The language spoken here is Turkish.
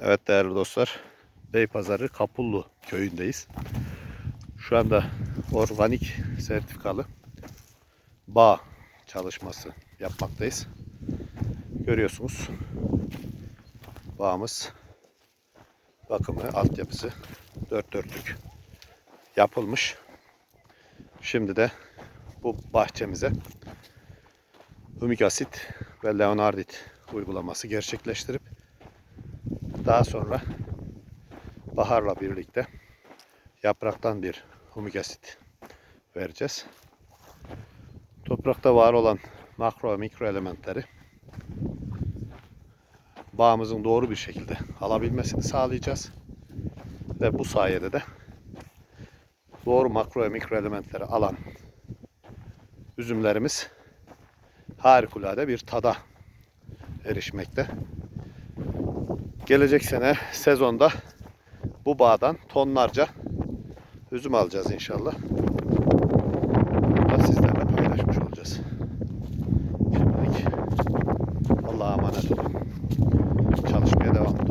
Evet değerli dostlar. Beypazarı Kapullu köyündeyiz. Şu anda organik sertifikalı bağ çalışması yapmaktayız. Görüyorsunuz. Bağımız bakımı, altyapısı dört dörtlük yapılmış. Şimdi de bu bahçemize hümik asit ve leonardit uygulaması gerçekleştirip daha sonra baharla birlikte yapraktan bir hümik asit vereceğiz. Toprakta var olan makro ve mikro elementleri bağımızın doğru bir şekilde alabilmesini sağlayacağız. Ve bu sayede de doğru makro ve mikro elementleri alan üzümlerimiz harikulade bir tada erişmekte. Gelecek sene sezonda bu bağdan tonlarca üzüm alacağız inşallah. Bunu da sizlerle paylaşmış olacağız. Şimdilik Allah'a emanet olun. Çalışmaya devam.